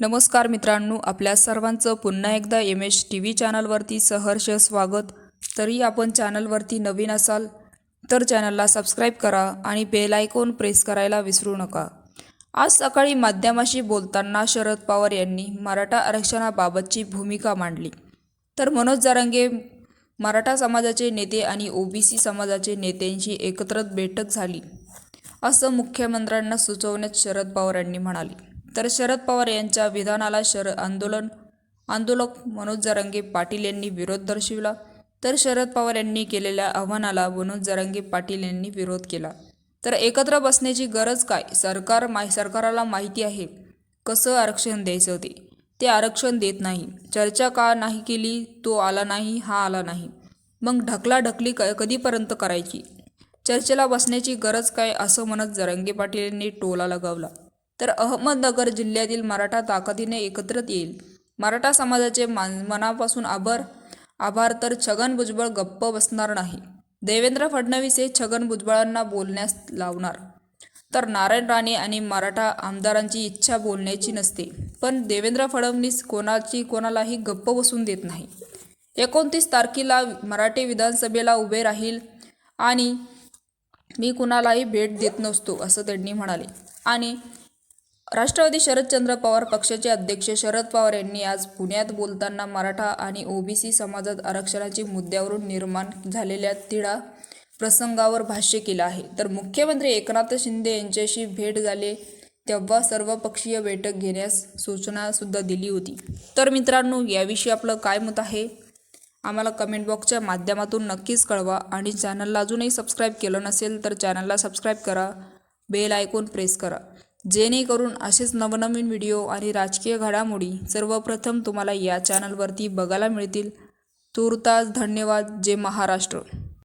नमस्कार मित्रांनो आपल्या सर्वांचं पुन्हा एकदा एम एच टी व्ही चॅनलवरती सहर्ष स्वागत. तरी आपण चॅनलवरती नवीन असाल तर चॅनलला सबस्क्राईब करा आणि बेल आयकॉन प्रेस करायला विसरू नका. आज सकाळी माध्यमाशी बोलताना शरद पवार यांनी मराठा आरक्षणाबाबतची भूमिका मांडली. तर मनोज जरंगे मराठा समाजाचे नेते आणि ओबीसी समाजाचे नेत्यांची एकत्र बैठक झाली असं मुख्यमंत्र्यांना सुचवण्यात शरद पवार यांनी म्हणाले. तर शरद पवार यांच्या विधानाला शर आंदोलन आंदोलक मनोज जरांगे पाटील यांनी विरोध दर्शविला. तर शरद पवार यांनी केलेल्या आव्हानाला मनोज जरांगे पाटील यांनी विरोध केला. तर एकत्र बसण्याची गरज काय? सरकार मा सरकाराला माहिती आहे. कसं आरक्षण द्यायचं ते? ते आरक्षण देत नाही. चर्चा का नाही केली? तो आला नाही हा आला नाही. मग ढकलाढकली क कधीपर्यंत करायची? चर्चेला बसण्याची गरज काय? असं म्हणत जरंगे पाटील यांनी टोला लगावला. तर अहमदनगर जिल्ह्यातील मराठा ताकदीने एकत्रित येईल. मराठा समाजाचे मान मनापासून आभार. आभार तर छगन भुजबळ गप्प बसणार नाही. देवेंद्र फडणवीस हे छगन भुजबळांना बोलण्यास लावणार. तर नारायण राणे आणि मराठा आमदारांची इच्छा बोलण्याची नसते. पण देवेंद्र फडणवीस कोणाची कोणालाही गप्प बसून देत नाही. एकोणतीस तारखेला मराठी विधानसभेला उभे राहील आणि मी कुणालाही भेट देत नसतो असं त्यांनी म्हणाले. आणि राष्ट्रवादी शरदचंद्र पवार पक्षाचे अध्यक्ष शरद पवार यांनी आज पुण्यात बोलताना मराठा आणि ओबीसी समाजात आरक्षणाच्या मुद्द्यावरून निर्माण झालेल्या तिढा प्रसंगावर भाष्य केलं आहे. तर मुख्यमंत्री एकनाथ शिंदे यांच्याशी भेट झाले तेव्हा सर्वपक्षीय बैठक घेण्यास सूचनासुद्धा दिली होती. तर मित्रांनो याविषयी आपलं काय मत आहे? आम्हाला कमेंट बॉक्सच्या माध्यमातून नक्कीच कळवा आणि चॅनलला अजूनही सबस्क्राईब केलं नसेल तर चॅनलला सबस्क्राईब करा. बेल आयकॉन प्रेस करा. जेणेकरून असेच नवनवीन व्हिडिओ आणि राजकीय घडामोडी सर्वप्रथम तुम्हाला या चॅनलवरती बघायला मिळतील. तूर्तास धन्यवाद जे महाराष्ट्र.